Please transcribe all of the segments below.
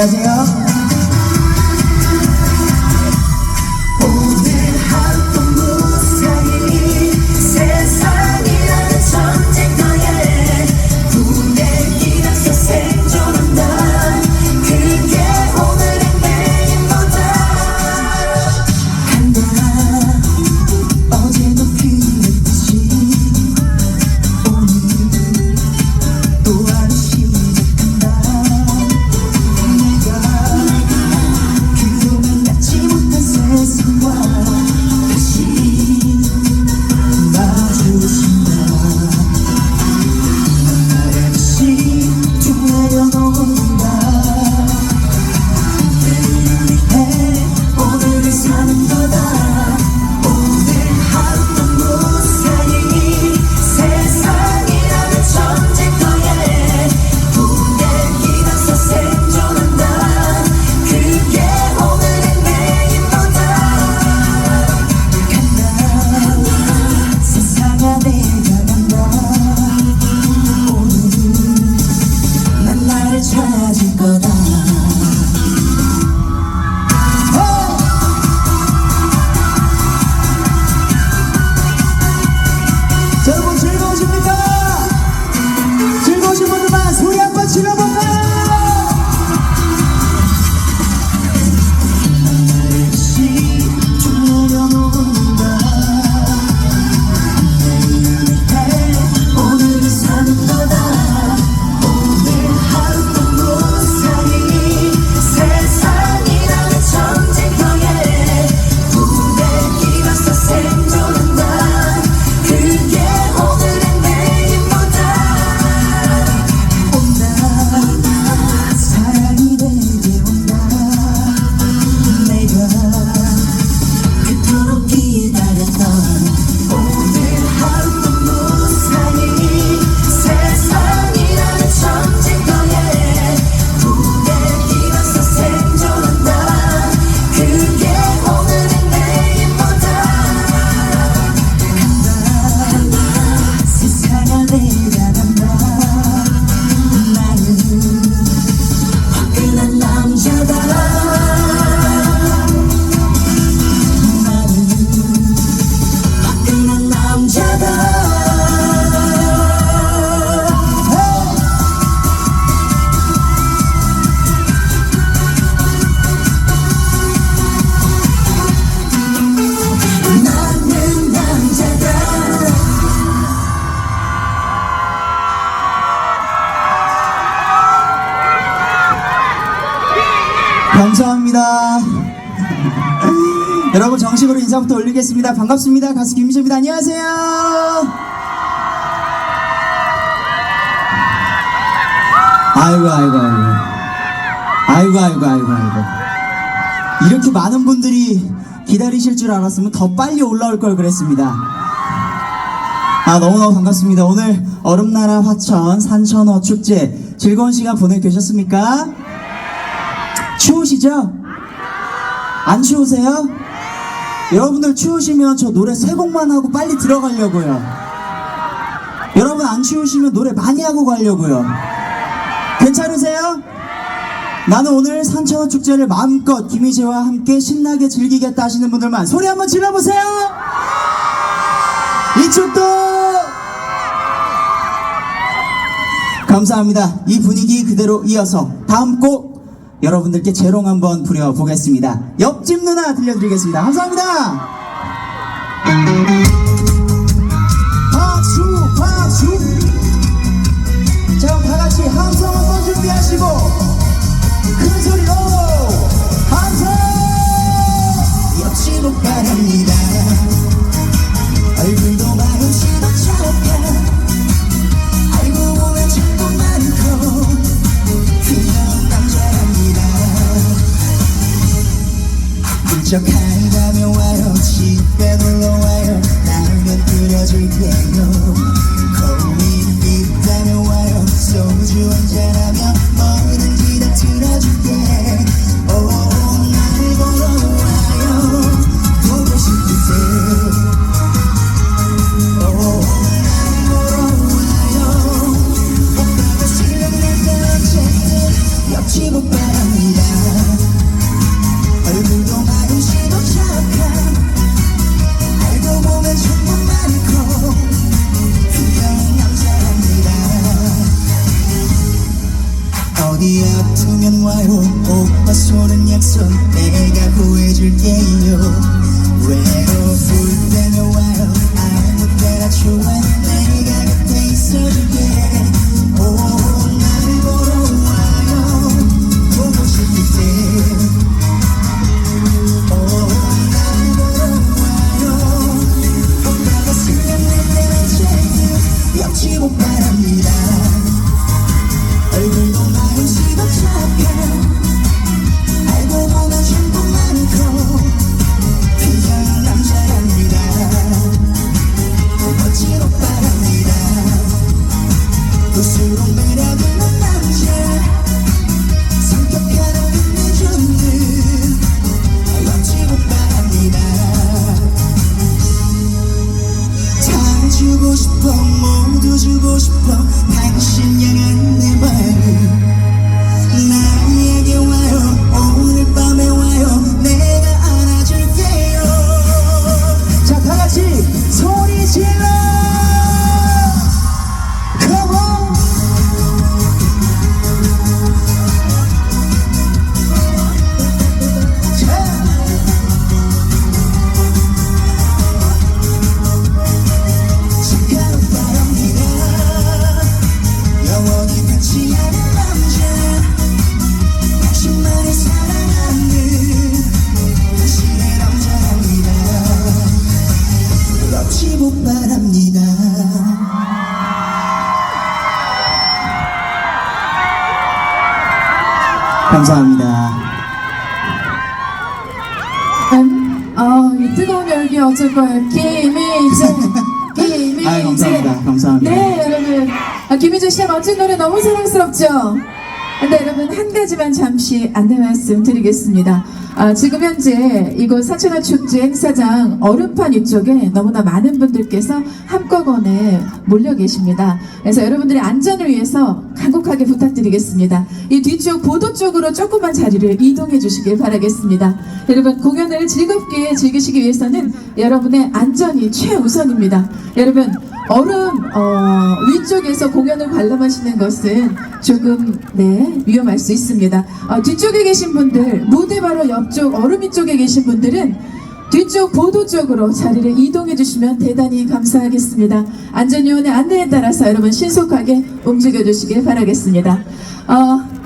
안녕하세요. 감사합니다. 여러분 정식으로 인사부터 올리겠습니다. 반갑습니다. 가수 김희재입니다. 안녕하세요. 아이고 아이고 아이고 아이고 아이고 아이고 아이고 이렇게 많은 분들이 기다리실 줄 알았으면 더 빨리 올라올 걸 그랬습니다. 아 너무너무 반갑습니다. 오늘 얼음나라 화천 산천어 축제 즐거운 시간 보내 계셨습니까? 추우시죠? 안 추우세요? 여러분들 추우시면 저 노래 세 곡만 하고 빨리 들어가려고요. 여러분 안 추우시면 노래 많이 하고 가려고요. 괜찮으세요? 나는 오늘 산천어 축제를 마음껏 김희재와 함께 신나게 즐기겠다 하시는 분들만 소리 한번 질러보세요! 이쪽도! 감사합니다. 이 분위기 그대로 이어서 다음 곡 여러분들께 재롱 한번 부려보겠습니다. 옆집 누나 들려드리겠습니다. 감사합니다. 박수, 박수. 자, 그럼 다 같이 함성 한번 준비하시고 큰 소리로 함성. 옆집 오빠랍니다 한다면 와요 집에 놀러 와요. 라면 끓여줄게요. 고민 있다면 와요. 소주 한잔하며 뭐든지 다 틀어줄게. 오 주 감사합니다. 음, 아, 이 뜨거운 열기 어쩔 거예요. 김희재, 김희재. 아유, 감사합니다. 감사합니다. 네, 여러분. 아, 김희재 씨의 멋진 노래 너무 사랑스럽죠? 근데 여러분, 한 가지만 잠시 안내 말씀 드리겠습니다. 아, 지금 현재 이곳 사천화 축제 행사장 얼음판 위쪽에 너무나 많은 분들께서 한꺼번에 몰려 계십니다. 그래서 여러분들의 안전을 위해서 간곡하게 부탁드리겠습니다. 이 뒤쪽 보도 쪽으로 조금만 자리를 이동해 주시길 바라겠습니다. 여러분 공연을 즐겁게 즐기시기 위해서는 여러분의 안전이 최우선입니다. 여러분 얼음 어, 위쪽에서 공연을 관람하시는 것은 조금 네 위험할 수 있습니다. 어, 뒤쪽에 계신 분들 무대 바로 옆쪽 얼음 위쪽에 계신 분들은 뒤쪽 보도 쪽으로 자리를 이동해 주시면 대단히 감사하겠습니다. 안전요원의 안내에 따라서 여러분 신속하게 움직여 주시길 바라겠습니다. 어,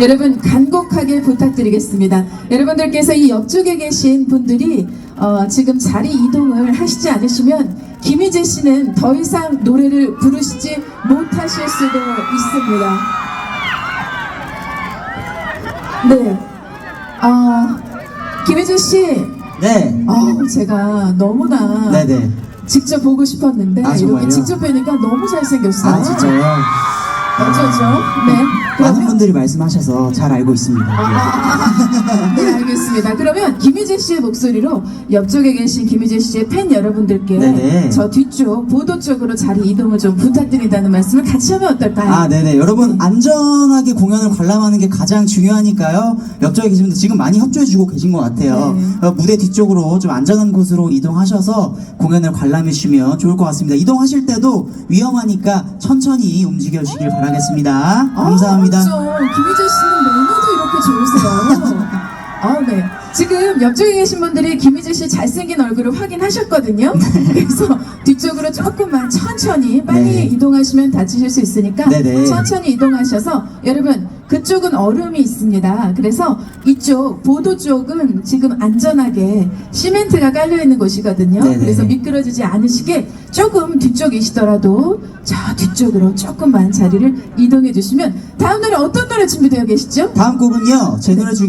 여러분 간곡하게 부탁드리겠습니다. 여러분들께서 이 옆쪽에 계신 분들이 어, 지금 자리 이동을 하시지 않으시면 김희재 씨는 더 이상 노래를 부르시지 못하실 수도 있습니다. 네. 어, 김희재 씨, 네. 어, 제가 너무나 네네. 직접 보고 싶었는데 아, 정말요? 이렇게 직접 뵈니까 너무 잘생겼어요. 아, 진짜요? 어쩌죠? 네. 많은 분들이 말씀하셔서 잘 알고 있습니다. 네, 알겠습니다. 그러면 김희재 씨의 목소리로 옆쪽에 계신 김희재 씨의 팬 여러분들께 네네. 저 뒤쪽 보도 쪽으로 자리 이동을 좀 부탁드린다는 말씀을 같이 하면 어떨까요? 아, 네네. 여러분, 안전하게 공연을 관람하는 게 가장 중요하니까요. 옆쪽에 계신 분들 지금 많이 협조해 주고 계신 것 같아요. 네. 어, 무대 뒤쪽으로 좀 안전한 곳으로 이동하셔서 공연을 관람해 주시면 좋을 것 같습니다. 이동하실 때도 위험하니까 천천히 움직여 주시길 바라겠습니다. 감사합니다. 아, 그렇죠. 김희재 씨는 매너도 이렇게 좋으세요. 아, 네. 지금 옆쪽에 계신 분들이 김희재 씨 잘생긴 얼굴을 확인하셨거든요. 그래서 뒤쪽으로 조금만 천천히 빨리 네. 이동하시면 다치실 수 있으니까 네네. 천천히 이동하셔서 여러분 그쪽은 얼음이 있습니다. 그래서 이쪽 보도 쪽은 지금 안전하게 시멘트가 깔려 있는 곳이거든요. 네네. 그래서 미끄러지지 않으시게 조금 뒤쪽이시더라도 저 뒤쪽으로 조금만 자리를 이동해 주시면 다음 노래 어떤 노래 준비되어 계시죠? 다음 곡은요, 제 노래 중에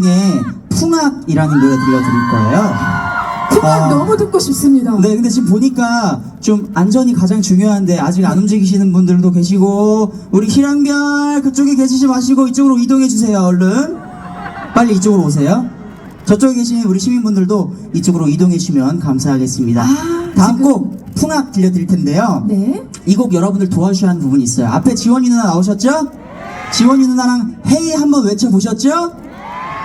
풍악이라는 노래 들려드릴 거예요. 풍악 아. 너무 듣고 싶습니다. 네, 근데 지금 보니까 좀 안전이 가장 중요한데 아직 안 움직이시는 분들도 계시고 우리 희랑별 그쪽에 계시지 마시고 이쪽으로 이동해 주세요, 얼른. 빨리 이쪽으로 오세요. 저쪽에 계신 우리 시민분들도 이쪽으로 이동해 주시면 감사하겠습니다. 아, 다음 지금- 곡 풍악 들려드릴 텐데요. 네. 이 곡 여러분들 도와주셔야 하는 부분이 있어요. 앞에 지원이 누나 나오셨죠? 지원이 누나랑 헤이 한번 외쳐보셨죠?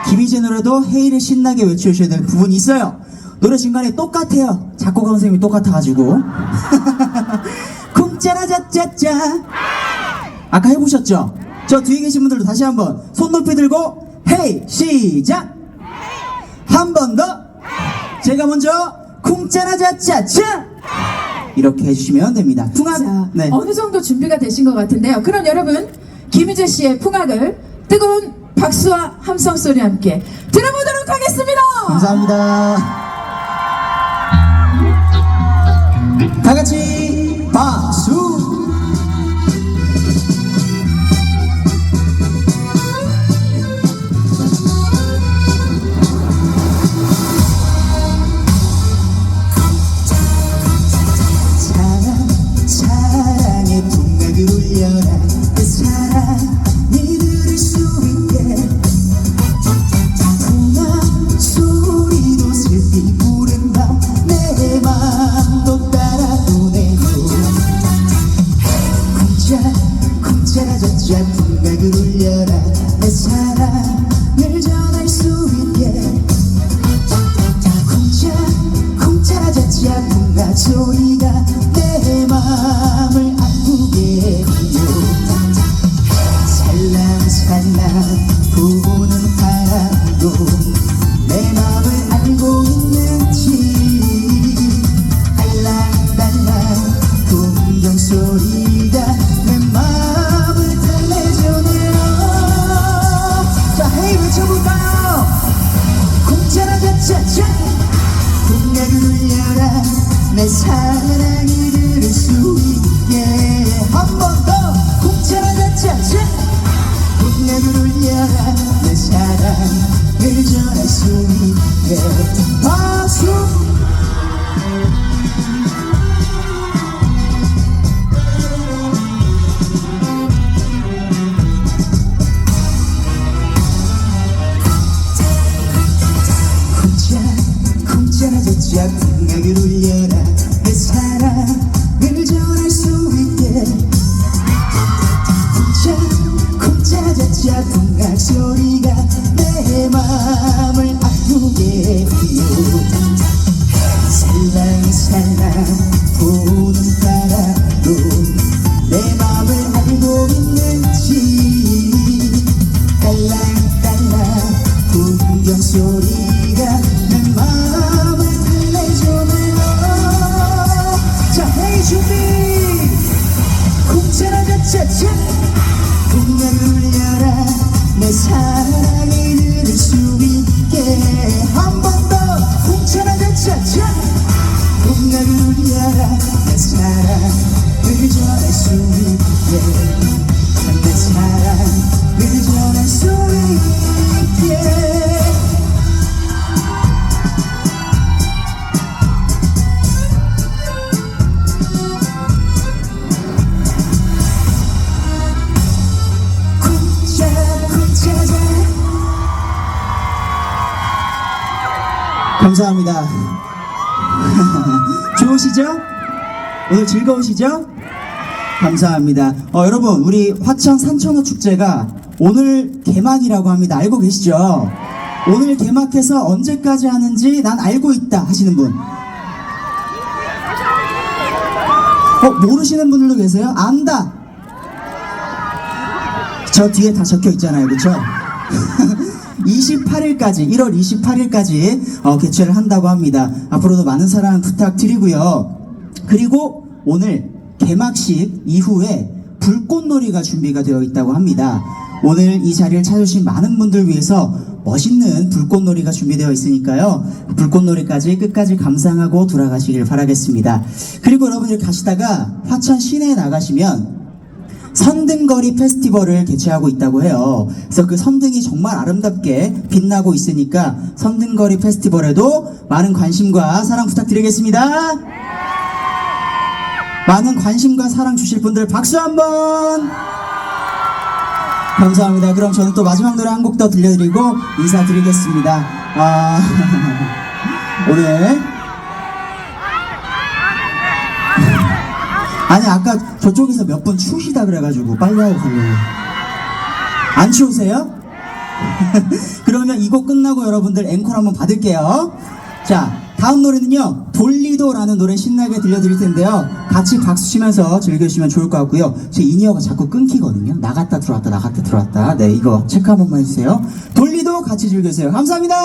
김희재 노래도 헤이를 신나게 외쳐주셔야 될 부분이 있어요. 노래 중간에 똑같아요. 작곡가 선생님이 똑같아가지고. 쿵짜라짜짜짜. 아까 해보셨죠? 저저 뒤에 계신 분들도 다시 한번 손 높이 들고 헤이 시작 한 번 더 제가 먼저 쿵짜라자짜짜 이렇게 해주시면 됩니다 풍악 자, 네. 어느 정도 준비가 되신 것 같은데요. 그럼 여러분, 김희재 씨의 풍악을 뜨거운 박수와 함성 소리와 함께 들어보도록 하겠습니다. 감사합니다 다 같이 오늘 즐거우시죠? 감사합니다 어, 여러분 우리 화천 산천어 축제가 오늘 개막이라고 합니다 알고 계시죠? 오늘 개막해서 언제까지 하는지 난 알고 있다 하시는 분 어, 모르시는 분들도 계세요? 안다 저 뒤에 다 적혀 있잖아요 그쵸? 28일까지 1월 28일까지 어, 개최를 한다고 합니다. 앞으로도 많은 사랑 부탁드리고요. 그리고 오늘 개막식 이후에 불꽃놀이가 준비가 되어 있다고 합니다. 오늘 이 자리를 찾으신 많은 분들 위해서 멋있는 불꽃놀이가 준비되어 있으니까요. 불꽃놀이까지 끝까지 감상하고 돌아가시길 바라겠습니다. 그리고 여러분들 가시다가 화천 시내에 나가시면 선등거리 페스티벌을 개최하고 있다고 해요. 그래서 그 선등이 정말 아름답게 빛나고 있으니까 선등거리 페스티벌에도 많은 관심과 사랑 부탁드리겠습니다. 많은 관심과 사랑 주실 분들 박수 한번! 감사합니다. 그럼 저는 또 마지막 노래 한 곡 더 들려드리고 인사드리겠습니다. 아, 오늘 아니 아까 저쪽에서 몇 분 추우시다 그래가지고 빨리 하고 가려고 안 추우세요? 그러면 이 곡 끝나고 여러분들 앵콜 한번 받을게요 자 다음 노래는요, 돌리도라는 노래 신나게 들려드릴 텐데요. 같이 박수 치면서 즐겨주시면 좋을 것 같고요. 제 인이어가 자꾸 끊기거든요. 나갔다 들어왔다, 나갔다 들어왔다. 네, 이거 체크 한 번만 해주세요. 돌리도 같이 즐겨주세요. 감사합니다!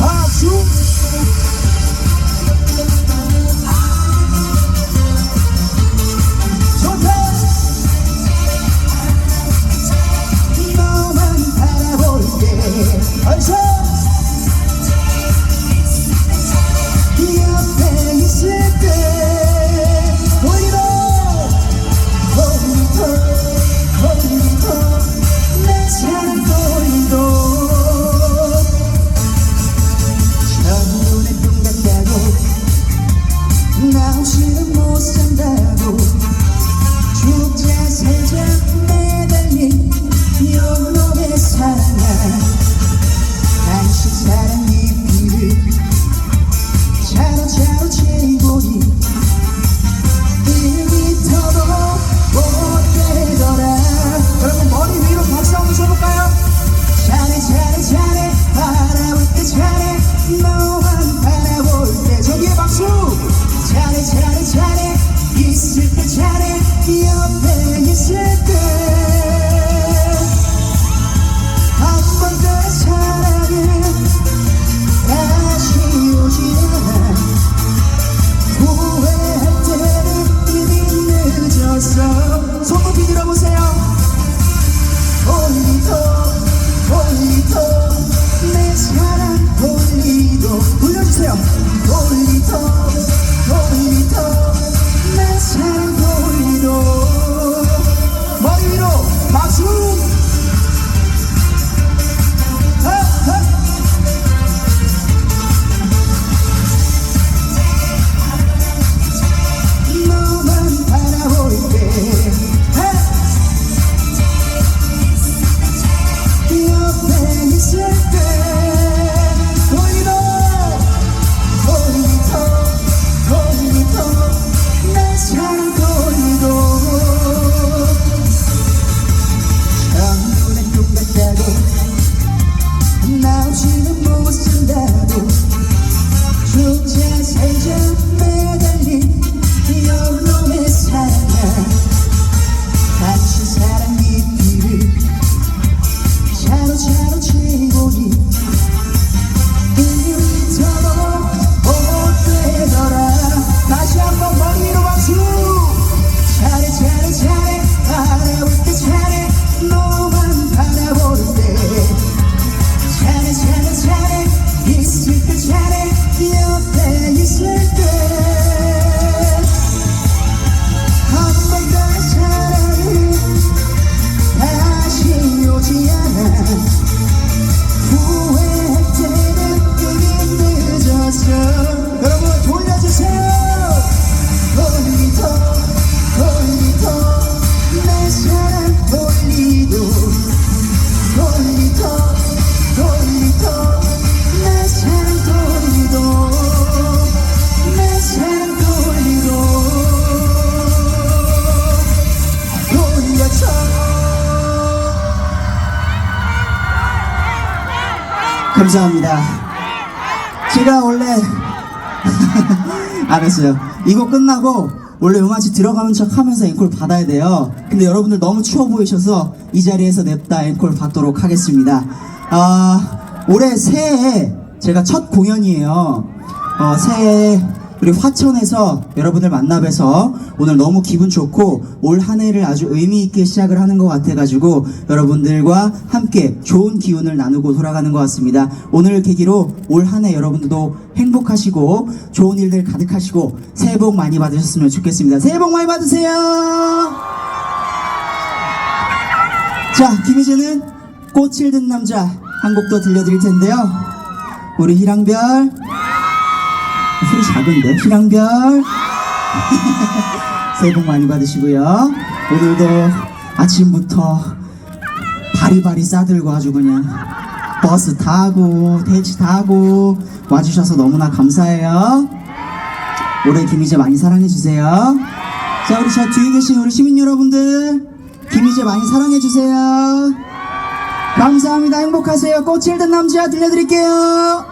박수! 바라 못 감사합니다. 제가 원래 알았어요. 이거 끝나고 원래 음악지 들어가는 척 하면서 앵콜 받아야 돼요. 근데 여러분들 너무 추워 보이셔서 이 자리에서 냅다 앵콜 받도록 하겠습니다. 아, 올해 새해에 제가 첫 공연이에요. 어, 새해 에 우리 화천에서 여러분들 만나 뵈서 오늘 너무 기분 좋고 올 한 해를 아주 의미 있게 시작을 하는 것 같아가지고 여러분들과 함께 좋은 기운을 나누고 돌아가는 것 같습니다. 오늘 계기로 올 한 해 여러분들도 행복하시고 좋은 일들 가득하시고 새해 복 많이 받으셨으면 좋겠습니다. 새해 복 많이 받으세요. 자, 김희재는 꽃을 든 남자 한 곡 더 들려드릴 텐데요. 우리 희랑별 소리 작은데 희랑별 새해 복 많이 받으시고요 오늘도 아침부터 바리바리 싸들고 아주 그냥 버스 타고 택시 타고 와주셔서 너무나 감사해요 올해 김희재 많이 사랑해주세요 자 우리 저 뒤에 계신 우리 시민 여러분들 김희재 많이 사랑해주세요 감사합니다. 행복하세요. 꽃을 든 남자 들려드릴게요.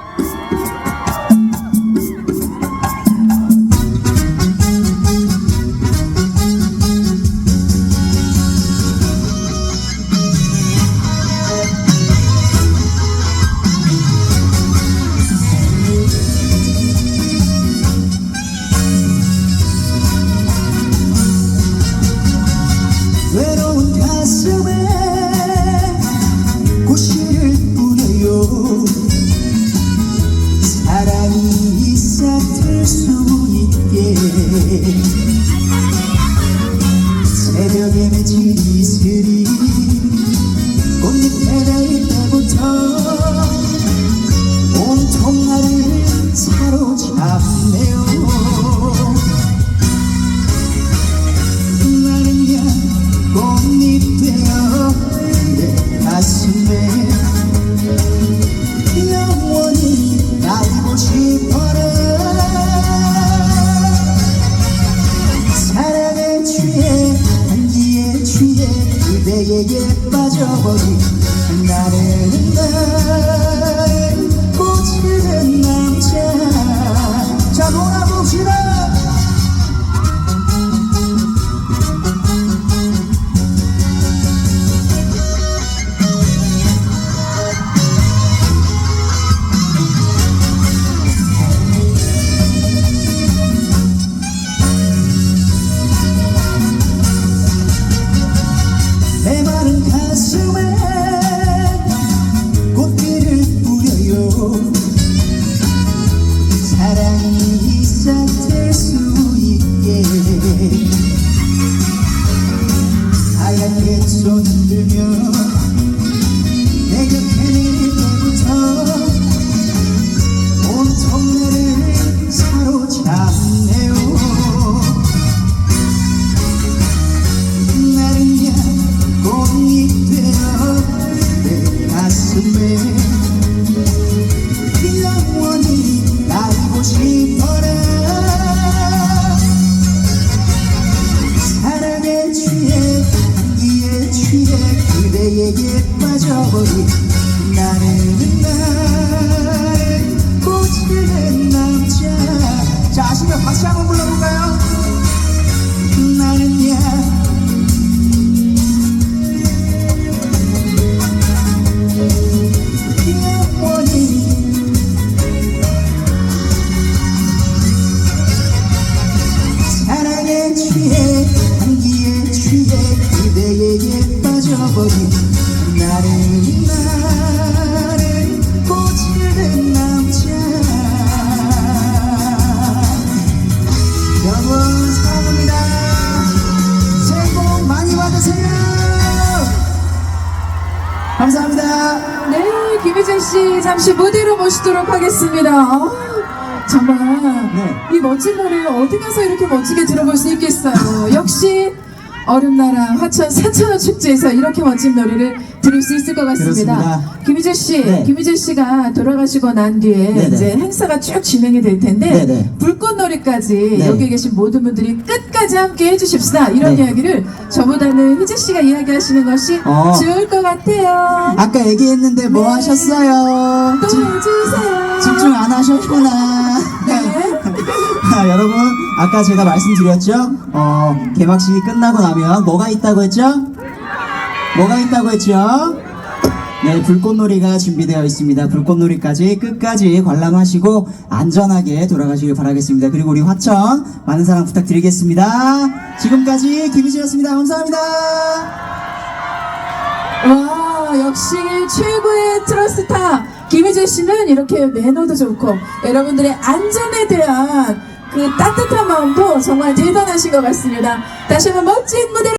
잠시 무대로 모시도록 하겠습니다. 어, 정말 네. 이 멋진 노래 어디 가서 이렇게 멋지게 들어볼 수 있겠어요. 역시 얼음나라 화천 산천어 축제에서 이렇게 멋진 노래를 들을 수 있을 것 같습니다. 그렇습니다. 김희준 씨, 네. 김희준 씨가 돌아가시고 난 뒤에 네네. 이제 행사가 쭉 진행이 될 텐데 네네. 불꽃놀이까지 네. 여기 계신 모든 분들이 끝까지 함께 해주십시다. 이런 네. 이야기를 저보다는 희재 씨가 이야기하시는 것이 어. 좋을 것 같아요. 아까 얘기했는데 뭐 네. 하셨어요? 또 집- 해주세요. 집중 안 하셨구나. 네. 아, 여러분, 아까 제가 말씀드렸죠? 어, 개막식이 끝나고 나면 뭐가 있다고 했죠? 뭐가 있다고 했죠? 네, 불꽃놀이가 준비되어 있습니다. 불꽃놀이까지 끝까지 관람하시고 안전하게 돌아가시길 바라겠습니다. 그리고 우리 화천 많은 사랑 부탁드리겠습니다. 지금까지 김희지였습니다. 감사합니다. 와 역시 최고의 트러스타 김희재 씨는 이렇게 매너도 좋고 여러분들의 안전에 대한 그 따뜻한 마음도 정말 대단하신 것 같습니다. 다시 한번 멋진 무대.